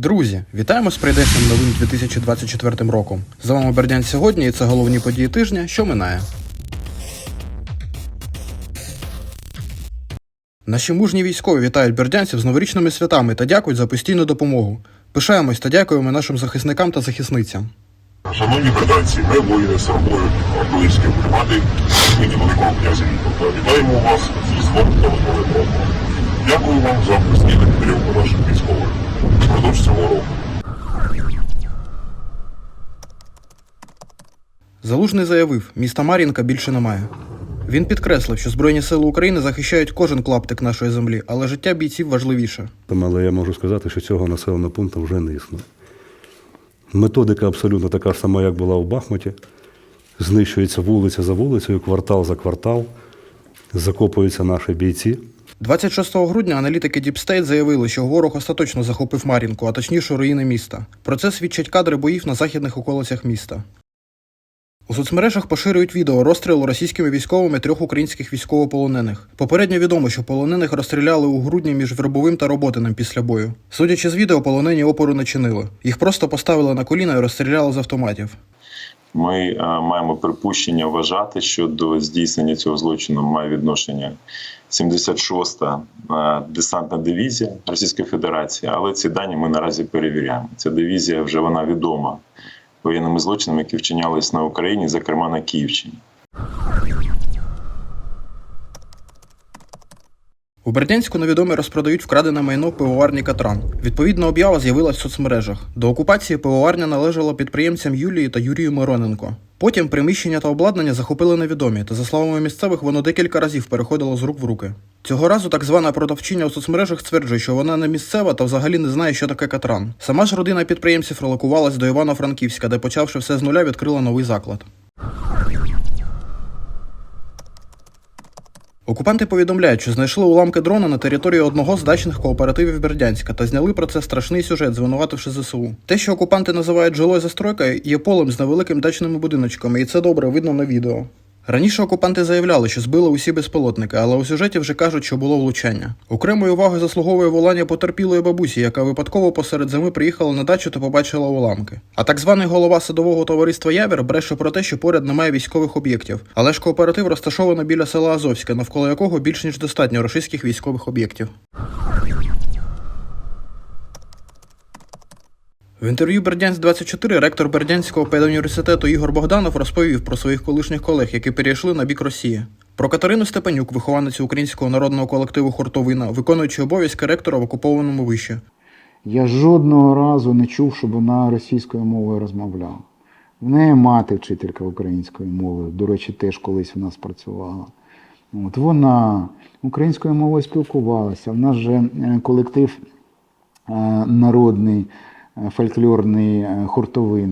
Друзі, вітаємо з прийдешнім новим 2024 роком. З вами Бердянськ сьогодні, і це головні події тижня, що минає. Наші мужні військові вітають бердянців з новорічними святами та дякують за постійну допомогу. Пишаємось та дякуємо нашим захисникам та захисницям. Шановні братанці, ми воїни Сарбою Артилерійської бригади імені Великого князя Вітовта. Вітаємо вас з Різдвом та Новим роком. Дякую вам за постійну підтримку наших військових. Впродовж цього року. Залужний заявив, міста Мар'їнка більше немає. Він підкреслив, що Збройні сили України захищають кожен клаптик нашої землі, але життя бійців важливіше. Але я можу сказати, що цього населеного пункту вже не існує. Методика абсолютно така ж сама, як була в Бахмуті. Знищується вулиця за вулицею, квартал за квартал, закопуються наші бійці. 26 грудня аналітики State заявили, що ворог остаточно захопив Мар'їнку, а точніше руїни міста. Про це свідчать кадри боїв на західних околицях міста. У соцмережах поширюють відео розстрілу російськими військовими трьох українських військовополонених. Попередньо відомо, що полонених розстріляли у грудні між Вербовим та Роботиним після бою. Судячи з відео, полонені опору не чинили. Їх просто поставили на коліна і розстріляли з автоматів. Ми е, маємо припущення вважати, що до здійснення цього злочину має відношення 76-та е, десантна дивізія Російської Федерації, але ці дані ми наразі перевіряємо. Ця дивізія вже вона відома воєнними злочинами, які вчинялись на Україні, зокрема на Київщині. У Бердянську невідомі розпродають вкрадене майно пивоварні Катран. Відповідна об'ява з'явилась в соцмережах. До окупації пивоварня належала підприємцям Юлії та Юрію Мироненко. Потім приміщення та обладнання захопили невідомі, та за словами місцевих, воно декілька разів переходило з рук в руки. Цього разу так звана продавчиня у соцмережах стверджує, що вона не місцева та взагалі не знає, що таке катран. Сама ж родина підприємців релокувалась до Івано-Франківська, де, почавши все з нуля, відкрила новий заклад. Окупанти повідомляють, що знайшли уламки дрона на території одного з дачних кооперативів Бердянська та зняли про це страшний сюжет, звинувативши ЗСУ. Те, що окупанти називають жилою застройкою, є полем з невеликим дачними будиночками, і це добре видно на відео. Раніше окупанти заявляли, що збили усі безпілотники, але у сюжеті вже кажуть, що було влучання. Окремої уваги заслуговує волання потерпілої бабусі, яка випадково посеред зими приїхала на дачу та побачила уламки. А так званий голова садового товариства Явір бреше про те, що поряд немає військових об'єктів. Але ж кооператив розташовано біля села Азовське, навколо якого більш ніж достатньо російських військових об'єктів. В інтерв'ю Бердянськ 24 ректор Бердянського педуніверситету Ігор Богданов розповів про своїх колишніх колег, які перейшли на бік Росії. Про Катерину Степанюк, вихованицю українського народного колективу Хуртовина, виконуючи обов'язки ректора в окупованому виші. Я жодного разу не чув, щоб вона російською мовою розмовляла. В неї мати вчителька української мови, до речі, теж колись у нас працювала. От вона українською мовою спілкувалася. В нас же е, колектив е, народний, е, фольклорний е.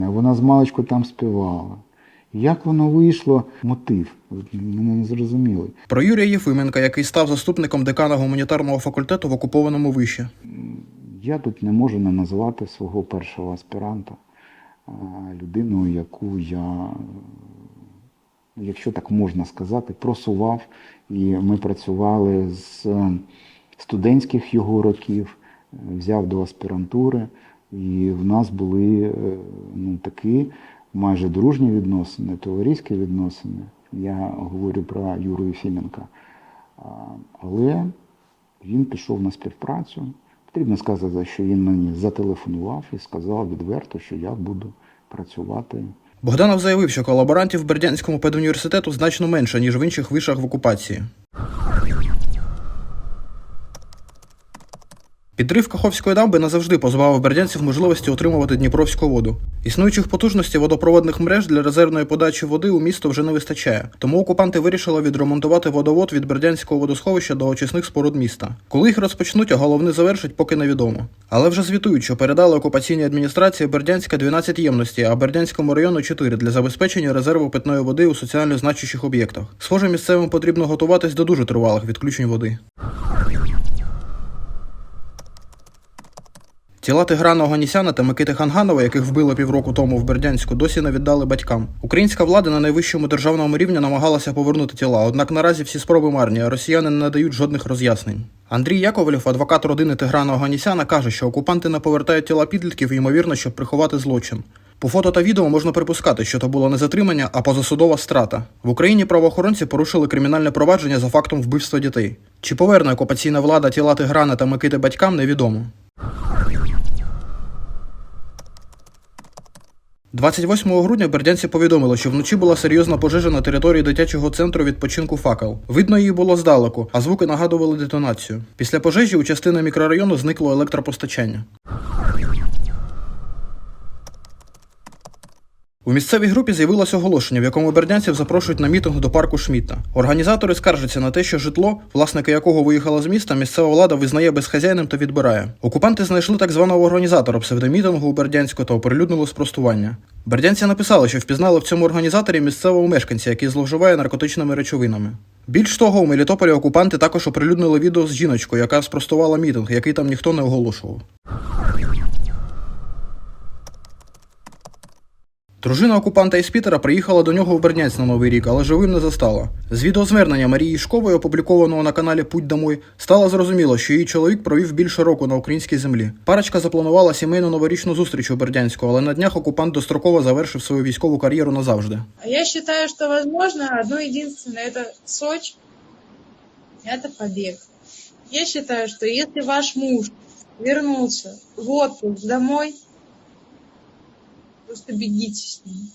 Вона з маличку там співала. Як воно вийшло? Мотив. Мене не зрозуміли. Про Юрія Єфименка, який став заступником декана гуманітарного факультету в окупованому виші. Я тут не можу не назвати свого першого аспіранта а, людиною, яку я, якщо так можна сказати, просував. І ми працювали з е, студентських його років, е, взяв до аспірантури, і в нас були е, ну, такі майже дружні відносини, товариські відносини. Я говорю про Юру Єфіменка. Але він пішов на співпрацю. Потрібно сказати, що він мені зателефонував і сказав відверто, що я буду працювати. Богданов заявив, що колаборантів в Бердянському педуніверситету значно менше, ніж в інших вишах в окупації. Підрив Каховської дамби назавжди позбавив бердянців можливості отримувати дніпровську воду. Існуючих потужностей водопроводних мереж для резервної подачі води у місто вже не вистачає, тому окупанти вирішили відремонтувати водовод від бердянського водосховища до очисних споруд міста. Коли їх розпочнуть, а головне завершать, поки невідомо. Але вже звітують, що передали окупаційній адміністрації Бердянська 12 ємностей, а Бердянському району 4 для забезпечення резерву питної води у соціально значущих об'єктах. Схоже, місцевим потрібно готуватись до дуже тривалих відключень води. Тіла Тиграна Оганісяна та Микити Ханганова, яких вбили півроку тому в Бердянську, досі не віддали батькам. Українська влада на найвищому державному рівні намагалася повернути тіла, однак наразі всі спроби марні, а росіяни не надають жодних роз'яснень. Андрій Яковлєв, адвокат родини Тиграна Оганісяна, каже, що окупанти не повертають тіла підлітків, ймовірно, щоб приховати злочин. По фото та відео можна припускати, що то було не затримання, а позасудова страта. В Україні правоохоронці порушили кримінальне провадження за фактом вбивства дітей. Чи поверне окупаційна влада тіла Тиграна та Микити батькам, невідомо. 28 грудня бердянці повідомили, що вночі була серйозна пожежа на території дитячого центру відпочинку факел. Видно її було здалеку, а звуки нагадували детонацію. Після пожежі у частини мікрорайону зникло електропостачання. У місцевій групі з'явилося оголошення, в якому бердянців запрошують на мітинг до парку Шмітта. Організатори скаржаться на те, що житло, власники якого виїхало з міста, місцева влада визнає безхазяйним та відбирає. Окупанти знайшли так званого організатора псевдомітингу у Бердянську та оприлюднили спростування. Бердянці написали, що впізнали в цьому організаторі місцевого мешканця, який зловживає наркотичними речовинами. Більш того, у Мелітополі окупанти також оприлюднили відео з жіночкою, яка спростувала мітинг, який там ніхто не оголошував. Дружина окупанта із Пітера приїхала до нього в Бердянськ на Новий рік, але живим не застала. З відеозвернення Марії Шкової, опублікованого на каналі Путь домой, стало зрозуміло, що її чоловік провів більше року на українській землі. Парочка запланувала сімейну новорічну зустріч у Бердянську, але на днях окупант достроково завершив свою військову кар'єру назавжди. Я считаю, что возможно одно единственное, это Сочи, это побег. Я считаю, что если ваш муж вернулся в отпуск домой, просто бегите с ним.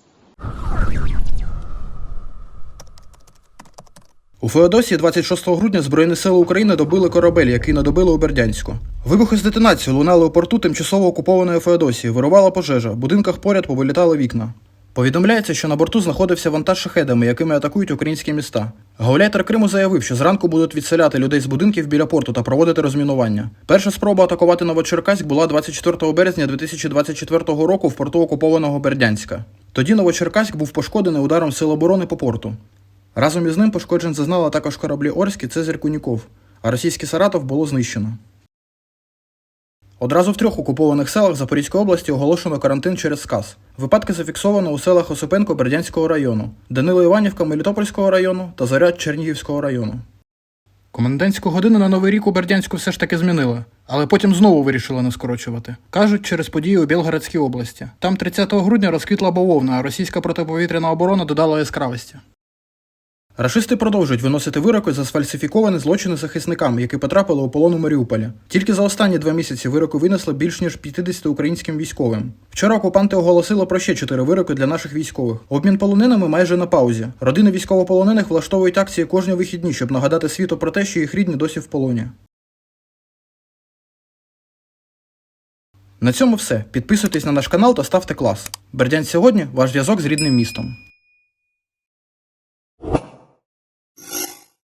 У Феодосії 26 грудня Збройні сили України добили корабель, який надобили у Бердянську. Вибухи з детонацією лунали у порту тимчасово окупованої Феодосії, вирувала пожежа, в будинках поряд повилітали вікна. Повідомляється, що на борту знаходився вантаж шахедами, якими атакують українські міста. Гауляйтер Криму заявив, що зранку будуть відселяти людей з будинків біля порту та проводити розмінування. Перша спроба атакувати Новочеркаськ була 24 березня 2024 року в порту окупованого Бердянська. Тоді Новочеркаськ був пошкоджений ударом сил оборони по порту. Разом із ним пошкоджень зазнала також кораблі Орські Цезарь Куніков, а російський Саратов було знищено. Одразу в трьох окупованих селах Запорізької області оголошено карантин через сказ. Випадки зафіксовано у селах Осипенко Бердянського району, Данило Іванівка Мелітопольського району та Заряд Чернігівського району. Комендантську годину на Новий рік у Бердянську все ж таки змінили, але потім знову вирішили не скорочувати. Кажуть, через події у Білгородській області. Там 30 грудня розквітла бавовна, а російська протиповітряна оборона додала яскравості. Рашисти продовжують виносити вироки за сфальсифіковані злочини захисникам, які потрапили у полон у Маріуполі. Тільки за останні два місяці вироки винесли більш ніж 50 українським військовим. Вчора окупанти оголосили про ще чотири вироки для наших військових. Обмін полонинами майже на паузі. Родини військовополонених влаштовують акції кожні вихідні, щоб нагадати світу про те, що їх рідні досі в полоні. На цьому все. Підписуйтесь на наш канал та ставте клас. Бердянськ сьогодні ваш зв'язок з рідним містом.